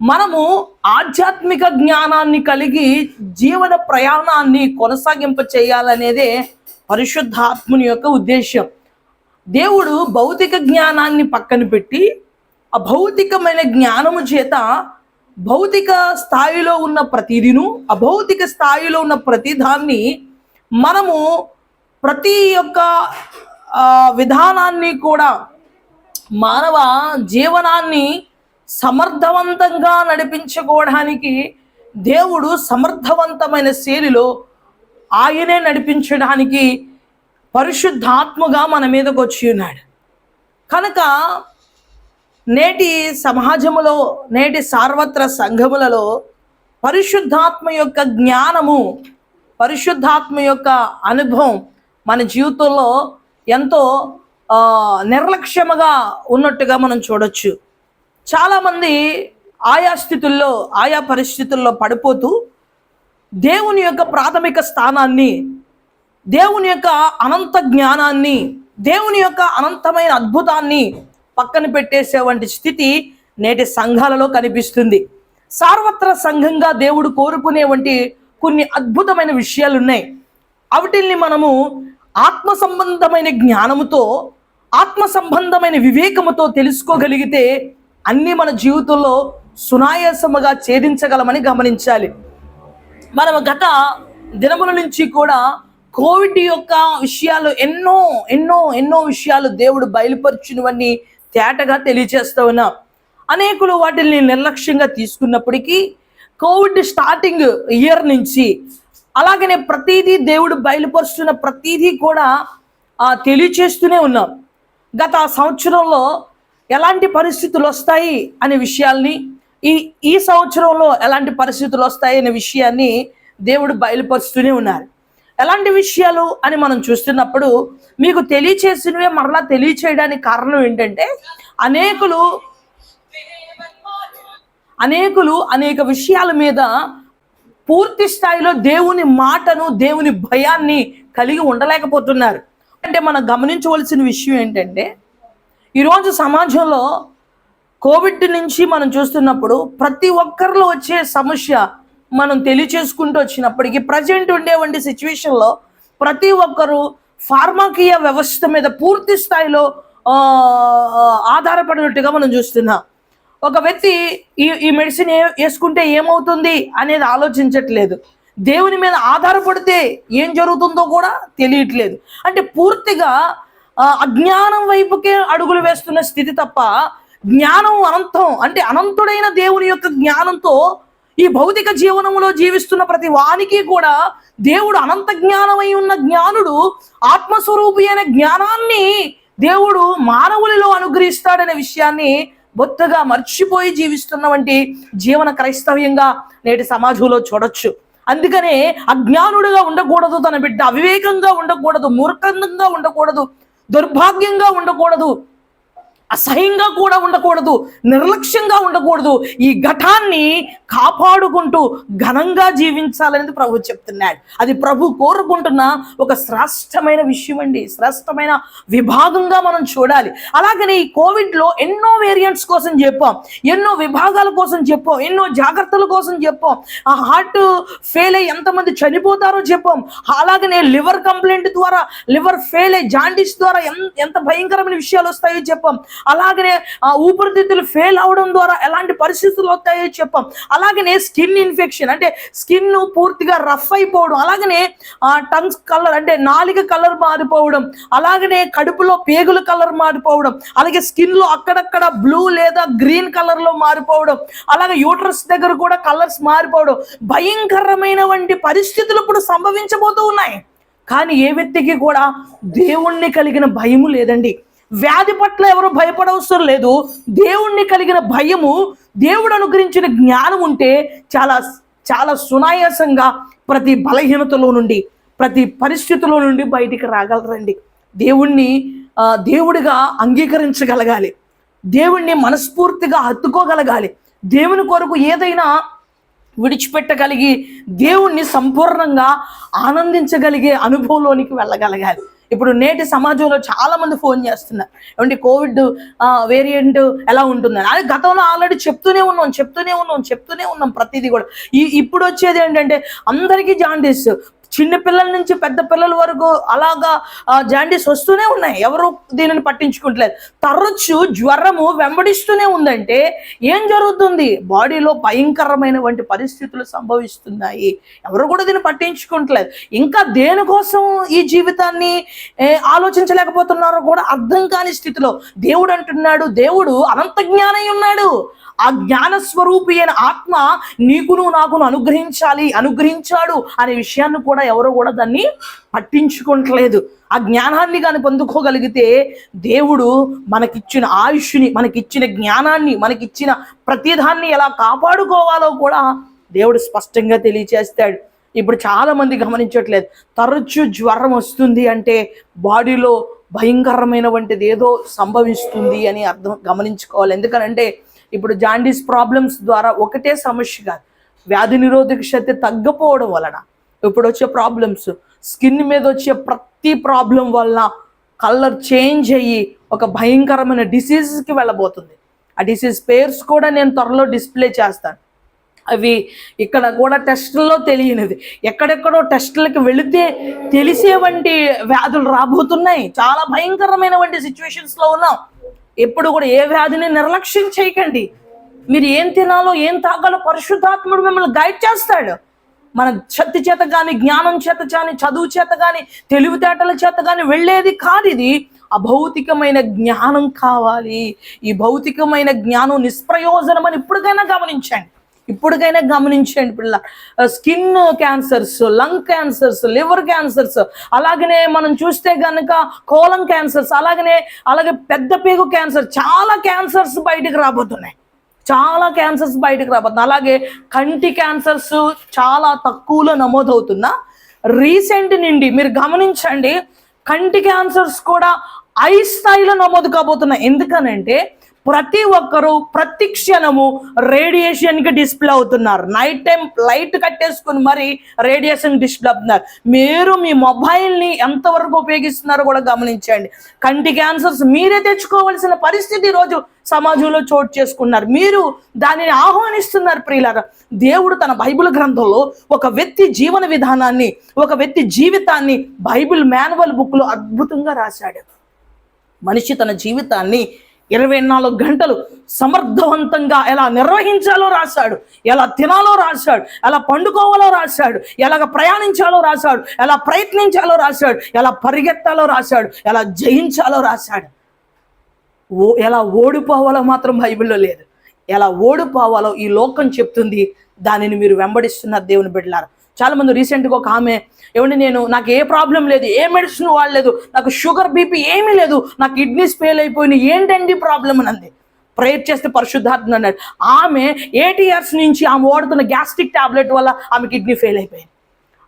మనము ఆధ్యాత్మిక జ్ఞానాన్ని కలిగి జీవన ప్రయాణాన్ని కొనసాగింప చేయాలనేదే పరిశుద్ధాత్ముని యొక్క ఉద్దేశం దేవుడు భౌతిక జ్ఞానాన్ని పక్కన పెట్టి అభౌతికమైన జ్ఞానము చేత భౌతిక స్థాయిలో ఉన్న ప్రతిదిను అభౌతిక స్థాయిలో ఉన్న ప్రతిదాన్ని మనము ప్రతి ఒక్క విధానాన్ని కూడా మానవ జీవనాన్ని సమర్థవంతంగా నడిపించుకోవడానికి దేవుడు సమర్థవంతమైన శైలిలో ఆయనే నడిపించడానికి పరిశుద్ధాత్మగా మన మీదకు వచ్చి ఉన్నాడు. కనుక నేటి సమాజములో నేటి సార్వత్ర సంఘములలో పరిశుద్ధాత్మ యొక్క జ్ఞానము పరిశుద్ధాత్మ యొక్క అనుభవం మన జీవితంలో ఎంతో నిర్లక్ష్యముగా ఉన్నట్టుగా మనం చూడొచ్చు. చాలామంది ఆయా స్థితుల్లో ఆయా పరిస్థితుల్లో పడిపోతూ దేవుని యొక్క ప్రాథమిక స్థానాన్ని దేవుని యొక్క అనంత జ్ఞానాన్ని దేవుని యొక్క అనంతమైన అద్భుతాన్ని పక్కన పెట్టేసే వంటి స్థితి నేటి సంఘాలలో కనిపిస్తుంది. సార్వత్ర సంఘంగా దేవుడు కోరుకునే వంటి కొన్ని అద్భుతమైన విషయాలు ఉన్నాయి వాటిల్ని మనము ఆత్మ సంబంధమైన జ్ఞానముతో ఆత్మ సంబంధమైన వివేకముతో తెలుసుకోగలిగితే అన్నీ మన జీవితంలో సునాయాసముగా ఛేదించగలమని గమనించాలి. మనం గత దినముల నుంచి కూడా కోవిడ్ యొక్క విషయాలు ఎన్నో ఎన్నో ఎన్నో విషయాలు దేవుడు బయలుపరిచినవన్నీ తేటగా తెలియజేస్తూ ఉన్నాం. అనేకులు వాటిని నిర్లక్ష్యంగా తీసుకున్నప్పటికీ కోవిడ్ స్టార్టింగ్ ఇయర్ నుంచి అలాగనే ప్రతిదీ దేవుడు బయలుపరుస్తున్న ప్రతిదీ కూడా తెలియచేస్తూనే ఉన్నాం. గత సంవత్సరంలో ఎలాంటి పరిస్థితులు వస్తాయి అనే విషయాల్ని ఈ ఈ సంవత్సరంలో ఎలాంటి పరిస్థితులు వస్తాయి అనే విషయాన్ని దేవుడు బయలుపరుస్తూనే ఉన్నారు. ఎలాంటి విషయాలు అని మనం చూస్తున్నప్పుడు మీకు తెలియచేసినవే మరలా తెలియచేయడానికి కారణం ఏంటంటే అనేకులు అనేకులు అనేక విషయాల మీద పూర్తి స్థాయిలో దేవుని మాటను దేవుని భయాన్ని కలిగి ఉండలేకపోతున్నారు. అంటే మనం గమనించవలసిన విషయం ఏంటంటే ఈరోజు సమాజంలో కోవిడ్ నుంచి మనం చూస్తున్నప్పుడు ప్రతి ఒక్కరిలో వచ్చే సమస్య మనం తెలియచేసుకుంటూ వచ్చినప్పటికీ ప్రజెంట్ ఉండేవంటి సిచ్యువేషన్లో ప్రతి ఒక్కరూ ఫార్మాకీయ వ్యవస్థ మీద పూర్తి స్థాయిలో ఆధారపడినట్టుగా మనం చూస్తున్నాం. ఒక వ్యక్తి ఈ ఈ మెడిసిన్ ఏ వేసుకుంటే ఏమవుతుంది అనేది ఆలోచించట్లేదు. దేవుని మీద ఆధారపడితే ఏం జరుగుతుందో కూడా తెలియట్లేదు. అంటే పూర్తిగా అజ్ఞానం వైపుకే అడుగులు వేస్తున్న స్థితి తప్ప జ్ఞానం అనంతం అంటే అనంతుడైన దేవుని యొక్క జ్ఞానంతో ఈ భౌతిక జీవనంలో జీవిస్తున్న ప్రతి వానికి కూడా దేవుడు అనంత జ్ఞానమై ఉన్న జ్ఞానుడు ఆత్మస్వరూపి అయిన జ్ఞానాన్ని దేవుడు మానవులలో అనుగ్రహిస్తాడనే విషయాన్ని బొత్తగా మర్చిపోయి జీవిస్తున్న వంటి జీవన క్రైస్తవ్యంగా నేటి సమాజంలో చూడొచ్చు. అందుకనే అజ్ఞానుడుగా ఉండకూడదు తన బిడ్డ అవివేకంగా ఉండకూడదు మూర్ఖంగా ఉండకూడదు దుర్భాగ్యంగా ఉండకూడదు. అసహ్యంగా కూడా ఉండకూడదు నిర్లక్ష్యంగా ఉండకూడదు. ఈ ఘటాన్ని కాపాడుకుంటూ ఘనంగా జీవించాలనేది ప్రభు చెప్తున్నాడు. అది ప్రభు కోరుకుంటున్న ఒక శ్రేష్టమైన విషయం అండి శ్రేష్టమైన విభాగంగా మనం చూడాలి. అలాగనే ఈ కోవిడ్లో ఎన్నో వేరియంట్స్ కోసం చెప్పాం. ఎన్నో విభాగాల కోసం చెప్పాం. ఎన్నో జాగ్రత్తల కోసం చెప్పాం. ఆ హార్ట్ ఫెయిల్ అయ్యి ఎంతమంది చనిపోతారో చెప్పాం. అలాగనే లివర్ కంప్లైంట్ ద్వారా లివర్ ఫెయిల్ అయ్యి జాండీస్ ద్వారా ఎంత భయంకరమైన విషయాలు వస్తాయో చెప్పాం. అలాగనే ఆ ఊపిరితిత్తులు ఫెయిల్ అవడం ద్వారా ఎలాంటి పరిస్థితులు వస్తాయో చెప్పాం. అలాగనే స్కిన్ ఇన్ఫెక్షన్ అంటే స్కిన్ పూర్తిగా రఫ్ అయిపోవడం అలాగనే ఆ టంగ్స్ కలర్ అంటే నాలిక కలర్ మారిపోవడం అలాగనే కడుపులో పేగుల కలర్ మారిపోవడం అలాగే స్కిన్లో అక్కడక్కడ బ్లూ లేదా గ్రీన్ కలర్లో మారిపోవడం అలాగే యూట్రస్ దగ్గర కూడా కలర్స్ మారిపోవడం భయంకరమైన వంటి పరిస్థితులు ఇప్పుడు సంభవించబోతూ ఉన్నాయి. కానీ ఏ వ్యక్తికి కూడా దేవుణ్ణి కలిగిన భయము లేదండి. వ్యాధి పట్ల ఎవరు భయపడవసరం లేదు. దేవుణ్ణి కలిగిన భయము దేవుడు అనుగ్రహించిన జ్ఞానం ఉంటే చాలా చాలా సునాయాసంగా ప్రతి బలహీనతలో నుండి ప్రతి పరిస్థితిలో నుండి బయటికి రాగలరండి. దేవుణ్ణి దేవుడిగా అంగీకరించగలగాలి. దేవుణ్ణి మనస్ఫూర్తిగా హత్తుకోగలగాలి. దేవుని కొరకు ఏదైనా విడిచిపెట్టగలిగి దేవుణ్ణి సంపూర్ణంగా ఆనందించగలిగే అనుభవంలోనికి వెళ్ళగలగాలి. ఇప్పుడు నేటి సమాజంలో చాలా మంది ఫోన్ చేస్తున్నారు. ఏమంటే కోవిడ్ వేరియంట్ ఎలా ఉంటుందని. అది గతంలో ఆల్రెడీ చెప్తూనే ఉన్నాం చెప్తూనే ఉన్నాం చెప్తూనే ఉన్నాం ప్రతిదీ కూడా. ఈ ఇప్పుడు వచ్చేది ఏంటంటే అందరికీ జాండీస్ చిన్న పిల్లల నుంచి పెద్ద పిల్లల వరకు అలాగా జాండీస్ వస్తూనే ఉన్నాయి. ఎవరు దీనిని పట్టించుకుంటలేదు. తరచు జ్వరము వెంబడిస్తూనే ఉందంటే ఏం జరుగుతుంది? బాడీలో భయంకరమైన వంటి పరిస్థితులు సంభవిస్తున్నాయి. ఎవరు కూడా దీన్ని పట్టించుకుంటలేదు. ఇంకా దేనికోసం ఈ జీవితాన్ని ఆలోచించలేకపోతున్నారో కూడా అర్థం కాని స్థితిలో దేవుడు అంటున్నాడు. దేవుడు అనంత జ్ఞానై ఉన్నాడు. ఆ జ్ఞాన స్వరూపి అయిన ఆత్మ నీకును నాకును అనుగ్రహించాలి అనుగ్రహించాడు అనే విషయాన్ని కూడా ఎవరు కూడా దాన్ని పట్టించుకోవట్లేదు ఆ జ్ఞానాన్ని కానీ పొందుకోగలిగితే దేవుడు మనకిచ్చిన ఆయుష్ని మనకిచ్చిన జ్ఞానాన్ని మనకిచ్చిన ప్రతిదాన్ని ఎలా కాపాడుకోవాలో కూడా దేవుడు స్పష్టంగా తెలియచేస్తాడు. ఇప్పుడు చాలా మంది గమనించట్లేదు. తరచు జ్వరం వస్తుంది అంటే బాడీలో భయంకరమైనటువంటిది ఏదో సంభవిస్తుంది అని అర్థం గమనించుకోవాలి. ఎందుకనంటే ఇప్పుడు జాండీస్ ప్రాబ్లమ్స్ ద్వారా ఒకటే సమస్య కాదు. వ్యాధి నిరోధక శక్తి తగ్గపోవడం వలన ఇప్పుడు వచ్చే ప్రాబ్లమ్స్ స్కిన్ మీద వచ్చే ప్రతి ప్రాబ్లం వల్ల కలర్ చేంజ్ అయ్యి ఒక భయంకరమైన డిసీజ్కి వెళ్ళబోతుంది. ఆ డిసీజ్ పేర్స్ కూడా నేను త్వరలో డిస్ప్లే చేస్తాను. అవి ఇక్కడ కూడా టెస్టుల్లో తెలియనిది ఎక్కడెక్కడో టెస్టులకు వెళితే తెలిసేవంటి వ్యాధులు రాబోతున్నాయి. చాలా భయంకరమైనటువంటి సిచ్యువేషన్స్లో ఉన్నాం. ఎప్పుడు కూడా ఏ వ్యాధిని నిర్లక్ష్యం చేయకండి. మీరు ఏం తినాలో ఏం తాగాలో పరిశుద్ధాత్ముడు మిమ్మల్ని గైడ్ చేస్తాడు. మన శక్తి చేత కానీ జ్ఞానం చేత కానీ చదువు చేత కానీ తెలివితేటల చేత కానీ వెళ్ళేది కాదు ఇది. అభౌతికమైన జ్ఞానం కావాలి. ఈ భౌతికమైన జ్ఞానం నిష్ప్రయోజనం అని ఇప్పటికైనా గమనించండి. ఇప్పటికైనా గమనించండి పిల్ల. Skin cancers lung cancers liver cancers అలాగనే మనం చూస్తే కనుక కోలం క్యాన్సర్స్ అలాగనే అలాగే పెద్ద పేగు క్యాన్సర్ చాలా క్యాన్సర్స్ బయటకు రాబోతున్నాయి. చాలా క్యాన్సర్స్ బయటకు రాబోతుంది అలాగే కంటి క్యాన్సర్స్ చాలా తక్కువలో నమోదవుతున్న రీసెంట్ నుండి మీరు గమనించండి కంటి క్యాన్సర్స్ కూడా ఐ స్థాయిలో నమోదు కాబోతున్నాయి. ఎందుకనంటే ప్రతి ఒక్కరూ ప్రతి క్షణము రేడియేషన్కి డిస్ప్లే అవుతున్నారు. నైట్ టైం లైట్ కట్టేసుకుని మరి రేడియేషన్ డిస్ప్లే అవుతున్నారు. మీరు మీ మొబైల్ని ఎంతవరకు ఉపయోగిస్తున్నారో కూడా గమనించండి. కంటి క్యాన్సర్స్ మీరే తెచ్చుకోవాల్సిన పరిస్థితి ఈరోజు సమాజంలో చోటు చేసుకున్నారు. మీరు దానిని ఆహ్వానిస్తున్నారు ప్రియులారా. దేవుడు తన బైబిల్ గ్రంథంలో ఒక వ్యక్తి జీవన విధానాన్ని ఒక వ్యక్తి జీవితాన్ని బైబిల్ మాన్యువల్ బుక్లో అద్భుతంగా రాశాడు. మనిషి తన జీవితాన్ని ఇరవై నాలుగు గంటలు సమర్థవంతంగా ఎలా నిర్వహించాలో రాశాడు ఎలా తినాలో రాశాడు ఎలా పండుకోవాలో రాశాడు ఎలాగ ప్రయాణించాలో రాశాడు ఎలా ప్రయత్నించాలో రాశాడు ఎలా పరిగెత్తాలో రాశాడు ఎలా జయించాలో రాశాడు. ఓ ఎలా ఓడిపోవాలో మాత్రం బైబిల్లో లేదు. ఎలా ఓడిపోవాలో ఈ లోకం చెప్తుంది దానిని మీరు వెంబడిస్తున్న దేవుని బిడ్డలారు. చాలా మంది రీసెంట్గా ఒక ఆమె ఏమంటే నేను నాకు ఏ ప్రాబ్లం లేదు ఏ మెడిసిన్ వాడలేదు నాకు షుగర్ బీపీ ఏమీ లేదు నాకు కిడ్నీస్ ఫెయిల్ అయిపోయినాయి ఏంటండి ప్రాబ్లం అని అంది. ప్రేయర్ చేస్తే పరిశుద్ధార్థం అన్నాడు. ఆమె ఎయిట్ ఇయర్స్ నుంచి ఆమె వాడుతున్న గ్యాస్ట్రిక్ టాబ్లెట్ వల్ల ఆమె కిడ్నీ ఫెయిల్ అయిపోయింది.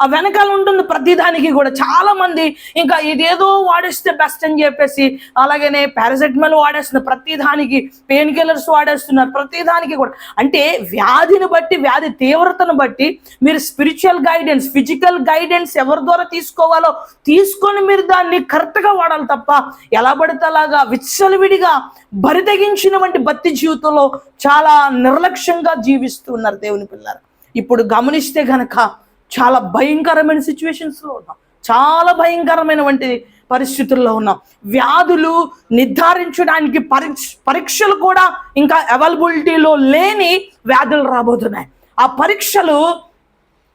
ఆ వెనకాల ఉంటుంది ప్రతిదానికి కూడా. చాలా మంది ఇంకా ఇదేదో వాడేస్తే బెస్ట్ అని చెప్పేసి అలాగనే పారాసెటమాల్ వాడేస్తున్నారు. ప్రతిదానికి పెయిన్ కిల్లర్స్ వాడేస్తున్నారు. ప్రతిదానికి కూడా. అంటే వ్యాధిని బట్టి వ్యాధి తీవ్రతను బట్టి మీరు స్పిరిచువల్ గైడెన్స్ ఫిజికల్ గైడెన్స్ ఎవరి ద్వారా తీసుకోవాలో తీసుకొని మీరు దాన్ని కరెక్ట్గా వాడాలి తప్ప ఎలా పడితే అలాగా విచ్చలవిడిగా బరితెగించిన వంటి భక్తి జీవితంలో చాలా నిర్లక్ష్యంగా జీవిస్తున్నారు దేవుని పిల్లలు. ఇప్పుడు గమనిస్తే గనక చాలా భయంకరమైన సిచ్యువేషన్స్లో ఉన్నాం. చాలా భయంకరమైనటువంటి పరిస్థితుల్లో ఉన్నాం. వ్యాధులు నిర్ధారించడానికి పరీక్ష పరీక్షలు కూడా ఇంకా అవైలబిలిటీలో లేని వ్యాధులు రాబోతున్నాయి. ఆ పరీక్షలు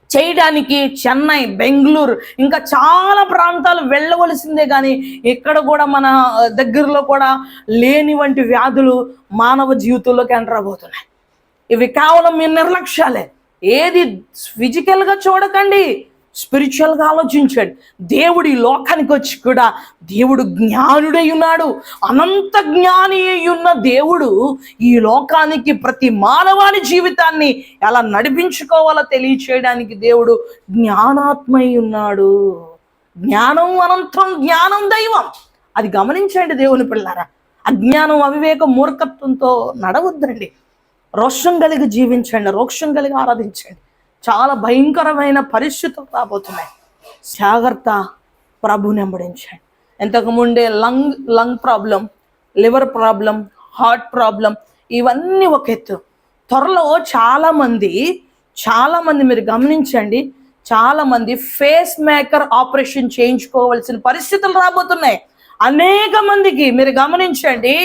చేయడానికి చెన్నై బెంగళూరు ఇంకా చాలా ప్రాంతాలు వెళ్ళవలసిందే కానీ ఇక్కడ కూడా మన దగ్గరలో కూడా లేని వంటి వ్యాధులు మానవ జీవితంలోకి ఎంటర్ అవబోతున్నాయి ఇవి కేవలం మీ నిర్లక్ష్యాలే. ఏది ఫిజికల్గా చూడకండి స్పిరిచువల్గా ఆలోచించండి. దేవుడు ఈ లోకానికి వచ్చి కూడా దేవుడు జ్ఞానుడై ఉన్నాడు. అనంత జ్ఞాని అయి ఉన్న దేవుడు ఈ లోకానికి ప్రతి మానవాని జీవితాన్ని ఎలా నడిపించుకోవాలో తెలియచేయడానికి దేవుడు జ్ఞానాత్మై ఉన్నాడు. జ్ఞానం అనంతం జ్ఞానం దైవం. అది గమనించండి దేవుని పిల్లారా అజ్ఞానం అవివేక మూర్ఖత్వంతో నడవద్దండి. రోషం కలిగి జీవించండి రోక్షం కలిగి ఆరాధించండి. చాలా భయంకరమైన పరిస్థితులు రాబోతున్నాయి. జాగ్రత్త ప్రభుని వెంబడించండి. ఇంతకుముందే lung lung problem liver problem heart problem ఇవన్నీ ఒక ఎత్తు. త్వరలో చాలామంది చాలామంది మీరు గమనించండి చాలామంది ఫేస్ మేకర్ ఆపరేషన్ చేయించుకోవాల్సిన పరిస్థితులు రాబోతున్నాయి. అనేక మందికి మీరు గమనించండి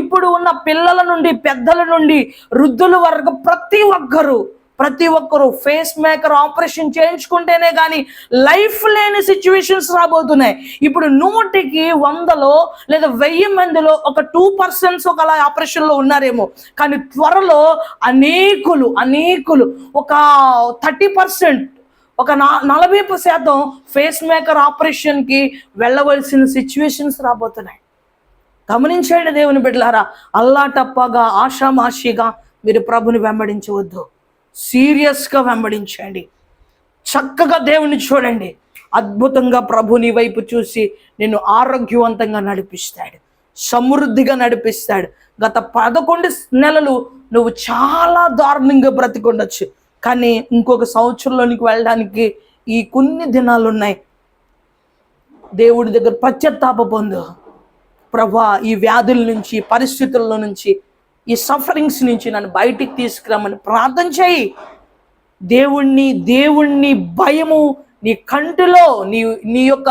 ఇప్పుడు ఉన్న పిల్లల నుండి పెద్దల నుండి వృద్ధుల వరకు ప్రతి ఒక్కరూ ప్రతి ఒక్కరూ ఫేస్ మేకర్ ఆపరేషన్ చేయించుకుంటేనే కానీ లైఫ్ లేని సిచ్యువేషన్స్ రాబోతున్నాయి. ఇప్పుడు నూటికి వందలో లేదా వెయ్యి మందిలో ఒక టూ పర్సెంట్స్ ఒక అలా ఆపరేషన్లో ఉన్నారేమో. కానీ త్వరలో అనేకులు అనేకులు ఒక థర్టీ పర్సెంట్ ఒక నా- నలభై శాతం ఫేస్ మేకర్ ఆపరేషన్కి వెళ్ళవలసిన సిచ్యువేషన్స్ రాబోతున్నాయి. గమనించండి దేవుని బిడ్డలారా అల్లా టప్పగా ఆషామాషిగా మీరు ప్రభుని వెంబడించవద్దు. సీరియస్గా వెంబడించండి. చక్కగా దేవుని చూడండి. అద్భుతంగా ప్రభుని వైపు చూసి నిన్ను ఆరోగ్యవంతంగా నడిపిస్తాడు. సమృద్ధిగా నడిపిస్తాడు. గత పదకొండు నెలలు నువ్వు చాలా దారుణంగా బ్రతికొండొచ్చు. కానీ ఇంకొక సంవత్సరంలోనికి వెళ్ళడానికి ఈ కొన్ని దినాలు ఉన్నాయి. దేవుడి దగ్గర పశ్చాత్తాప పొందు. ప్రభా ఈ వ్యాధుల నుంచి పరిస్థితుల నుంచి ఈ సఫరింగ్స్ నుంచి నన్ను బయటికి తీసుకురామని ప్రార్థన చేయి. దేవుణ్ణి దేవుణ్ణి భయము నీ కంటిలో నీ నీ యొక్క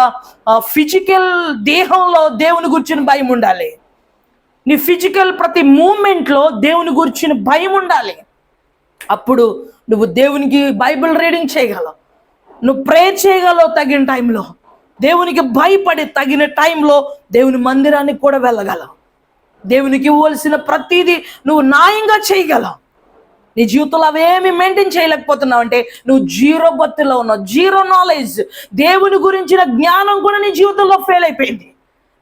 ఫిజికల్ దేహంలో దేవుని గురించిన భయం ఉండాలి. నీ ఫిజికల్ ప్రతి మూమెంట్లో దేవుని గురించిన భయం ఉండాలి. అప్పుడు నువ్వు దేవునికి బైబిల్ రీడింగ్ చేయగలవు. నువ్వు ప్రే చేయగలవు తగిన టైంలో. దేవునికి భయపడి తగిన టైంలో దేవుని మందిరానికి కూడా వెళ్ళగలవు. దేవునికి ఇవ్వవలసిన ప్రతిదీ నువ్వు న్యాయంగా చేయగలవు. నీ జీవితంలో అవేమి మెయింటైన్ చేయలేకపోతున్నావు అంటే నువ్వు జీరో బత్తులో ఉన్నావు. జీరో నాలెడ్జ్ దేవుని గురించిన జ్ఞానం కూడా నీ జీవితంలో ఫెయిల్ అయిపోయింది.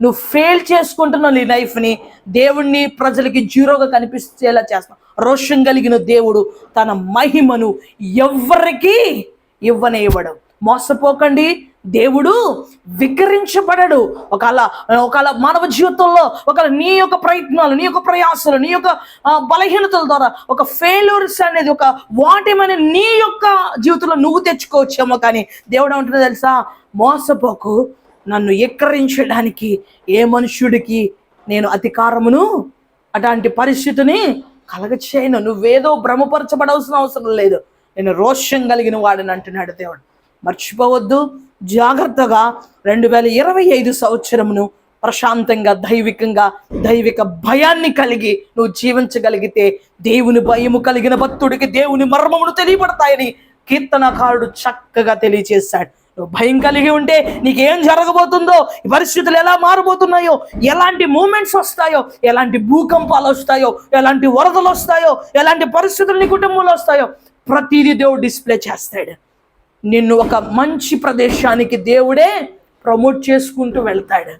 నువ్వు ఫెయిల్ చేసుకుంటున్నావు నీ లైఫ్ని దేవుణ్ణి ప్రజలకి జీరోగా కనిపించేలా చేస్తావు రోషం కలిగిన దేవుడు తన మహిమను ఎవ్వరికి ఇవ్వనివ్వడం. మోసపోకండి. దేవుడు వికరించబడడు ఒకవేళ ఒకవేళ మానవ జీవితంలో ఒకవేళ నీ యొక్క ప్రయత్నాలు నీ యొక్క ప్రయాసాలు నీ యొక్క బలహీనతల ద్వారా ఒక ఫెయిల్యూర్స్ అనేది ఒక వాటిమని నీ యొక్క జీవితంలో నువ్వు తెచ్చుకోవచ్చేమో కానీ దేవుడు ఏమంటున్నా తెలుసా? మోసపోకు. నన్ను ఎక్కరించడానికి ఏ మనుష్యుడికి నేను అధికారమును? అటువంటి పరిస్థితిని కలగచేయను. నువ్వేదో భ్రమపరచబడవలసిన అవసరం లేదు. నేను రోషం కలిగిన వాడిని అంటున్నాడు దేవుడు. మర్చిపోవద్దు. జాగ్రత్తగా రెండు వేల ఇరవై ఐదు సంవత్సరమును ప్రశాంతంగా దైవికంగా దైవిక భయాన్ని కలిగి నువ్వు జీవించగలిగితే దేవుని భయము కలిగిన భక్తుడికి దేవుని మర్మమును తెలియబడతాయని కీర్తనకారుడు చక్కగా తెలియజేశాడు నువ్వు భయం కలిగి ఉంటే నీకేం జరగబోతుందో పరిస్థితులు ఎలా మారబోతున్నాయో ఎలాంటి మూమెంట్స్ వస్తాయో ఎలాంటి భూకంపాలు వస్తాయో ఎలాంటి వరదలు వస్తాయో ఎలాంటి పరిస్థితులు నీ కుటుంబంలో వస్తాయో ప్రతిదీ దేవుడు డిస్ప్లే చేస్తాడు. నిన్ను ఒక మంచి ప్రదేశానికి దేవుడే ప్రమోట్ చేసుకుంటూ వెళ్తాడు.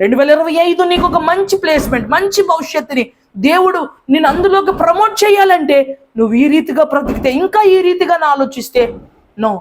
రెండు వేల ఇరవై ఐదు నీకు ఒక మంచి ప్లేస్మెంట్ మంచి భవిష్యత్తుని దేవుడు నేను అందులోకి ప్రమోట్ చేయాలంటే నువ్వు ఈ రీతిగా బ్రతికితే ఇంకా ఈ రీతిగా నా ఆలోచిస్తే నో